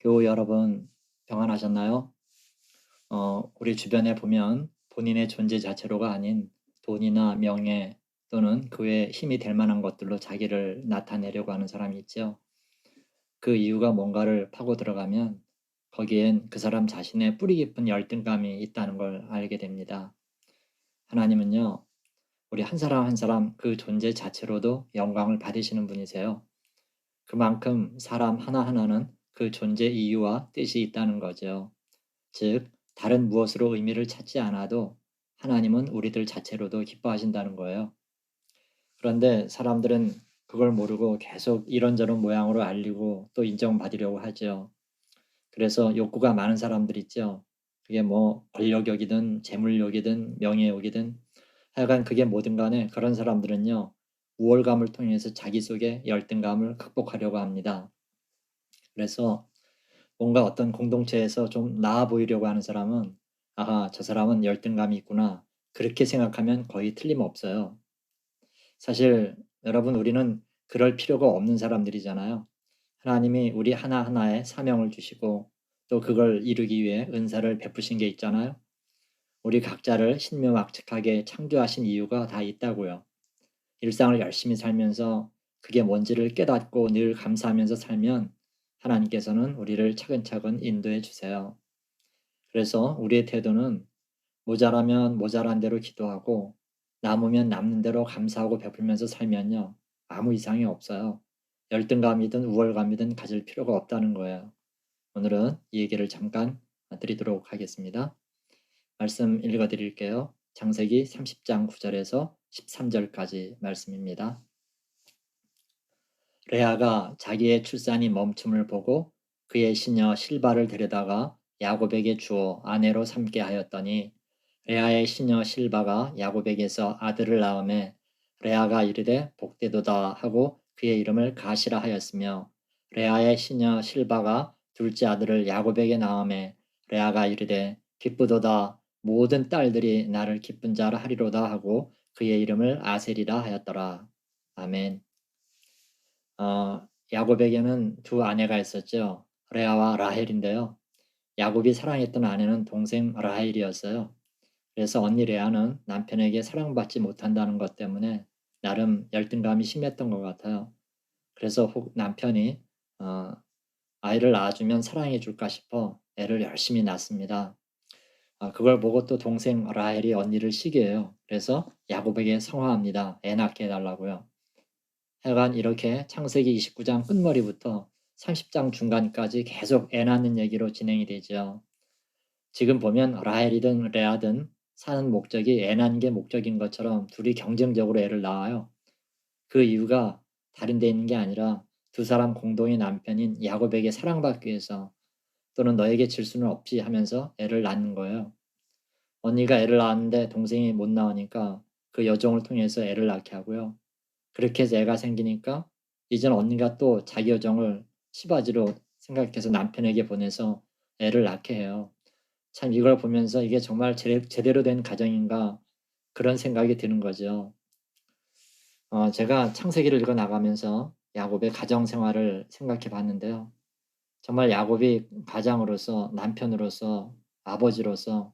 교우 여러분 평안하셨나요? 어, 우리 주변에 보면 본인의 존재 자체로가 아닌 돈이나 명예 또는 그 외에 힘이 될 만한 것들로 자기를 나타내려고 하는 사람이 있죠. 그 이유가 뭔가를 파고 들어가면 거기엔 그 사람 자신의 뿌리 깊은 열등감이 있다는 걸 알게 됩니다. 하나님은요, 우리 한 사람 한 사람 그 존재 자체로도 영광을 받으시는 분이세요. 그만큼 사람 하나하나는 그 존재 이유와 뜻이 있다는 거죠. 즉, 다른 무엇으로 의미를 찾지 않아도 하나님은 우리들 자체로도 기뻐하신다는 거예요. 그런데 사람들은 그걸 모르고 계속 이런저런 모양으로 알리고 또 인정받으려고 하죠. 그래서 욕구가 많은 사람들 있죠. 그게 뭐 권력욕이든 재물욕이든 명예욕이든 하여간 그게 뭐든 간에 그런 사람들은요. 우월감을 통해서 자기 속의 열등감을 극복하려고 합니다. 그래서 뭔가 어떤 공동체에서 좀 나아 보이려고 하는 사람은 아하, 저 사람은 열등감이 있구나. 그렇게 생각하면 거의 틀림없어요. 사실 여러분 우리는 그럴 필요가 없는 사람들이잖아요. 하나님이 우리 하나하나에 사명을 주시고 또 그걸 이루기 위해 은사를 베푸신 게 있잖아요. 우리 각자를 신묘막측하게 창조하신 이유가 다 있다고요. 일상을 열심히 살면서 그게 뭔지를 깨닫고 늘 감사하면서 살면 하나님께서는 우리를 차근차근 인도해 주세요. 그래서 우리의 태도는 모자라면 모자란 대로 기도하고 남으면 남는 대로 감사하고 베풀면서 살면요. 아무 이상이 없어요. 열등감이든 우월감이든 가질 필요가 없다는 거예요. 오늘은 이 얘기를 잠깐 드리도록 하겠습니다. 말씀 읽어 드릴게요. 장세기 30장 9절에서 13절까지 말씀입니다. 레아가 자기의 출산이 멈춤을 보고 그의 시녀 실바를 데려다가 야곱에게 주어 아내로 삼게 하였더니 레아의 시녀 실바가 야곱에게서 아들을 낳음에 레아가 이르되 복되도다 하고 그의 이름을 가시라 하였으며 레아의 시녀 실바가 둘째 아들을 야곱에게 낳음에 레아가 이르되 기쁘도다 모든 딸들이 나를 기쁜 자라 하리로다 하고 그의 이름을 아셀이라 하였더라. 아멘. 어, 야곱에게는 두 아내가 있었죠. 레아와 라헬인데요. 야곱이 사랑했던 아내는 동생 라헬이었어요. 그래서 언니 레아는 남편에게 사랑받지 못한다는 것 때문에 나름 열등감이 심했던 것 같아요. 그래서 혹 남편이 어, 아이를 낳아주면 사랑해 줄까 싶어 애를 열심히 낳습니다. 어, 그걸 보고 또 동생 라헬이 언니를 시기해요. 그래서 야곱에게 성화합니다. 애 낳게 해달라고요. 하여간 이렇게 창세기 29장 끝머리부터 30장 중간까지 계속 애 낳는 얘기로 진행이 되죠. 지금 보면 라헬이든 레아든 사는 목적이 애 낳는 게 목적인 것처럼 둘이 경쟁적으로 애를 낳아요. 그 이유가 다른 데 있는 게 아니라 두 사람 공동의 남편인 야곱에게 사랑받기 위해서 또는 너에게 질 수는 없지 하면서 애를 낳는 거예요. 언니가 애를 낳았는데 동생이 못 나오니까 그 여정을 통해서 애를 낳게 하고요. 그렇게 해서 애가 생기니까 이젠 언니가 또 자기 여정을 시바지로 생각해서 남편에게 보내서 애를 낳게 해요. 참 이걸 보면서 이게 정말 제, 제대로 된 가정인가 그런 생각이 드는 거죠. 어, 제가 창세기를 읽어 나가면서 야곱의 가정 생활을 생각해 봤는데요. 정말 야곱이 가장으로서 남편으로서 아버지로서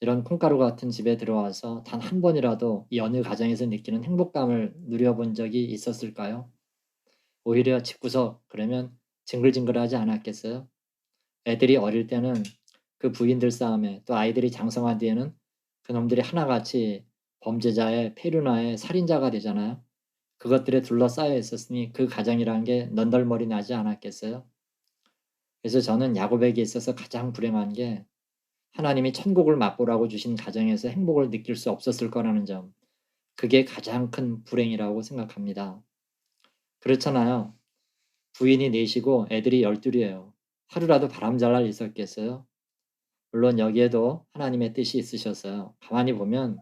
이런 콩가루 같은 집에 들어와서 단 한 번이라도 이 어느 가정에서 느끼는 행복감을 누려본 적이 있었을까요? 오히려 집구석 그러면 징글징글하지 않았겠어요? 애들이 어릴 때는 그 부인들 싸움에 또 아이들이 장성한 뒤에는 그놈들이 하나같이 범죄자의 폐륜화의 살인자가 되잖아요. 그것들에 둘러싸여 있었으니 그 가정이란 게 넌덜머리 나지 않았겠어요? 그래서 저는 야곱에게 있어서 가장 불행한 게 하나님이 천국을 맛보라고 주신 가정에서 행복을 느낄 수 없었을 거라는 점. 그게 가장 큰 불행이라고 생각합니다. 그렇잖아요. 부인이 넷이고 애들이 열둘이에요. 하루라도 바람 잘 날 있었겠어요? 물론 여기에도 하나님의 뜻이 있으셨어요. 가만히 보면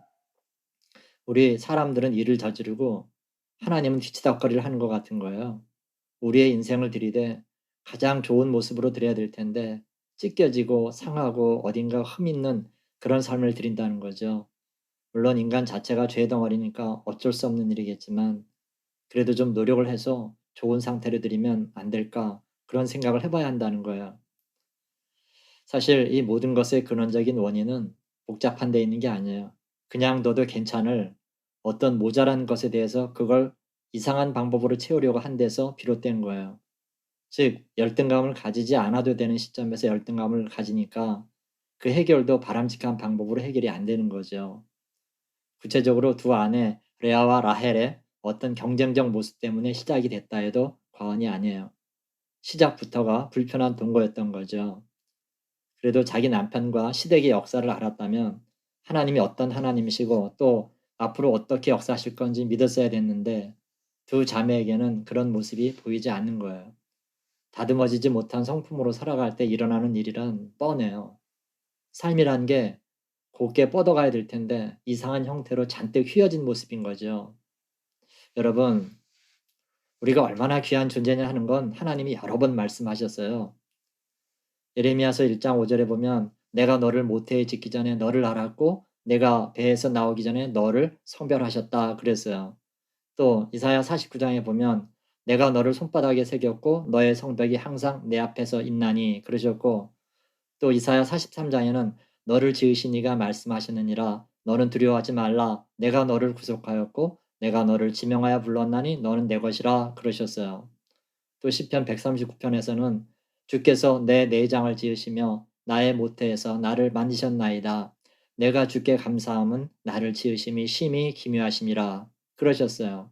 우리 사람들은 일을 저지르고 하나님은 뒤치다거리를 하는 것 같은 거예요. 우리의 인생을 들이대 가장 좋은 모습으로 드려야 될 텐데 찢겨지고 상하고 어딘가 흠 있는 그런 삶을 드린다는 거죠. 물론 인간 자체가 죄 덩어리니까 어쩔 수 없는 일이겠지만 그래도 좀 노력을 해서 좋은 상태로 드리면 안 될까 그런 생각을 해봐야 한다는 거예요. 사실 이 모든 것의 근원적인 원인은 복잡한 데 있는 게 아니에요. 그냥 너도 괜찮을 어떤 모자란 것에 대해서 그걸 이상한 방법으로 채우려고 한 데서 비롯된 거예요. 즉, 열등감을 가지지 않아도 되는 시점에서 열등감을 가지니까 그 해결도 바람직한 방법으로 해결이 안 되는 거죠. 구체적으로 두 아내 레아와 라헬의 어떤 경쟁적 모습 때문에 시작이 됐다 해도 과언이 아니에요. 시작부터가 불편한 동거였던 거죠. 그래도 자기 남편과 시댁의 역사를 알았다면 하나님이 어떤 하나님이시고 또 앞으로 어떻게 역사하실 건지 믿었어야 됐는데 두 자매에게는 그런 모습이 보이지 않는 거예요. 다듬어지지 못한 성품으로 살아갈 때 일어나는 일이란 뻔해요. 삶이란 게 곱게 뻗어가야 될 텐데 이상한 형태로 잔뜩 휘어진 모습인 거죠. 여러분, 우리가 얼마나 귀한 존재냐 하는 건 하나님이 여러 번 말씀하셨어요. 예레미야서 1장 5절에 보면 내가 너를 모태에 짓기 전에 너를 알았고 내가 배에서 나오기 전에 너를 성별하셨다 그랬어요. 또 이사야 49장에 보면 내가 너를 손바닥에 새겼고 너의 성벽이 항상 내 앞에서 있나니 그러셨고 또 이사야 43장에는 너를 지으신 이가 말씀하시느니라 너는 두려워하지 말라 내가 너를 구속하였고 내가 너를 지명하여 불렀나니 너는 내 것이라 그러셨어요. 또 시편 139편에서는 주께서 내 내장을 지으시며 나의 모태에서 나를 만지셨나이다. 내가 주께 감사함은 나를 지으심이 심히 기묘하심이라 그러셨어요.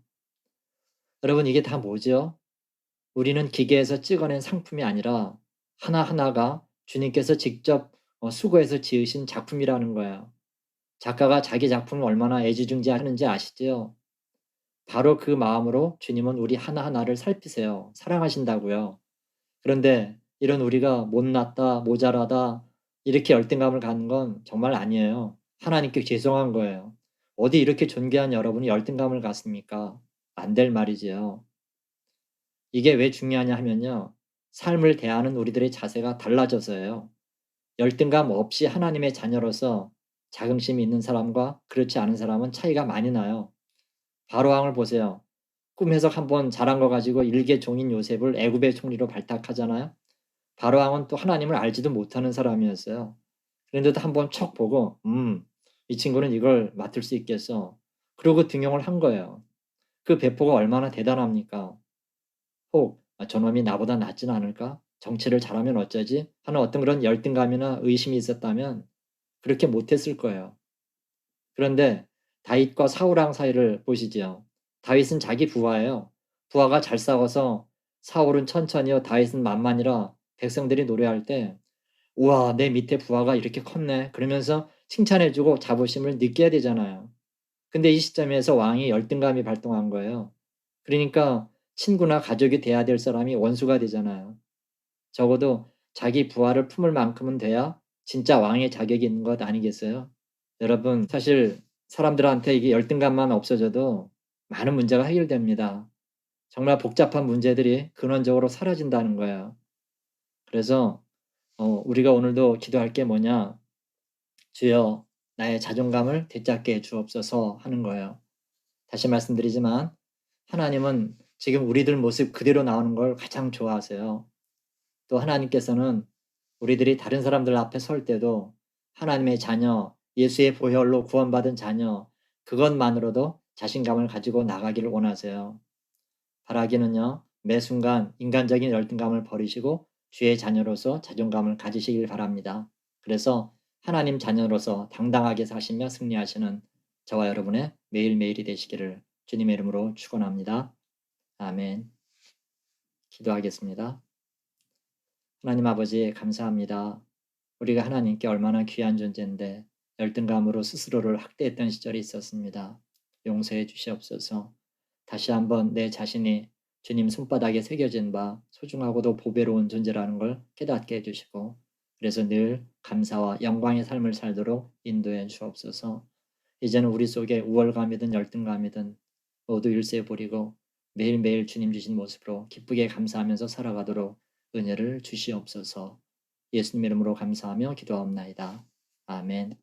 여러분 이게 다 뭐죠? 우리는 기계에서 찍어낸 상품이 아니라 하나하나가 주님께서 직접 어, 수고해서 지으신 작품이라는 거예요. 작가가 자기 작품을 얼마나 애지중지하는지 아시죠? 바로 그 마음으로 주님은 우리 하나하나를 살피세요. 사랑하신다고요. 그런데 이런 우리가 못났다, 모자라다, 이렇게 열등감을 갖는 건 정말 아니에요. 하나님께 죄송한 거예요. 어디 이렇게 존귀한 여러분이 열등감을 갖습니까? 안 될 말이지요. 이게 왜 중요하냐 하면요. 삶을 대하는 우리들의 자세가 달라져서예요. 열등감 없이 하나님의 자녀로서 자긍심이 있는 사람과 그렇지 않은 사람은 차이가 많이 나요. 바로왕을 보세요. 꿈 해석 한번 잘한 거 가지고 일개 종인 요셉을 애굽의 총리로 발탁하잖아요. 바로왕은 또 하나님을 알지도 못하는 사람이었어요. 그런데도 한번 척 보고 음, 이 친구는 이걸 맡을 수 있겠어. 그러고 등용을 한 거예요. 그 배포가 얼마나 대단합니까? 혹 아, 저놈이 나보다 낫진 않을까? 정치를 잘하면 어쩌지? 하는 어떤 그런 열등감이나 의심이 있었다면 그렇게 못했을 거예요. 그런데 다윗과 사울왕 사이를 보시지요. 다윗은 자기 부하예요. 부하가 잘 싸워서 사울은 천천히요, 다윗은 만만이라 백성들이 노래할 때 우와 내 밑에 부하가 이렇게 컸네 그러면서 칭찬해주고 자부심을 느껴야 되잖아요. 근데 이 시점에서 왕이 열등감이 발동한 거예요. 그러니까 친구나 가족이 돼야 될 사람이 원수가 되잖아요. 적어도 자기 부하를 품을 만큼은 돼야 진짜 왕의 자격이 있는 것 아니겠어요? 여러분 사실 사람들한테 이게 열등감만 없어져도 많은 문제가 해결됩니다. 정말 복잡한 문제들이 근원적으로 사라진다는 거예요. 그래서 어, 우리가 오늘도 기도할 게 뭐냐? 주여 나의 자존감을 되찾게 해 주옵소서 하는 거예요. 다시 말씀드리지만 하나님은 지금 우리들 모습 그대로 나오는 걸 가장 좋아하세요. 또 하나님께서는 우리들이 다른 사람들 앞에 설 때도 하나님의 자녀, 예수의 보혈로 구원받은 자녀, 그것만으로도 자신감을 가지고 나가기를 원하세요. 바라기는요, 매 순간 인간적인 열등감을 버리시고 주의 자녀로서 자존감을 가지시길 바랍니다. 그래서 하나님 자녀로서 당당하게 사시며 승리하시는 저와 여러분의 매일매일이 되시기를 주님의 이름으로 축원합니다. 아멘. 기도하겠습니다. 하나님 아버지 감사합니다. 우리가 하나님께 얼마나 귀한 존재인데 열등감으로 스스로를 학대했던 시절이 있었습니다. 용서해 주시옵소서. 다시 한번 내 자신이 주님 손바닥에 새겨진 바 소중하고도 보배로운 존재라는 걸 깨닫게 해주시고 그래서 늘 감사와 영광의 삶을 살도록 인도해 주옵소서. 이제는 우리 속에 우월감이든 열등감이든 모두 일세 버리고 매일매일 주님 주신 모습으로 기쁘게 감사하면서 살아가도록 은혜를 주시옵소서. 예수님 이름으로 감사하며 기도하옵나이다. 아멘.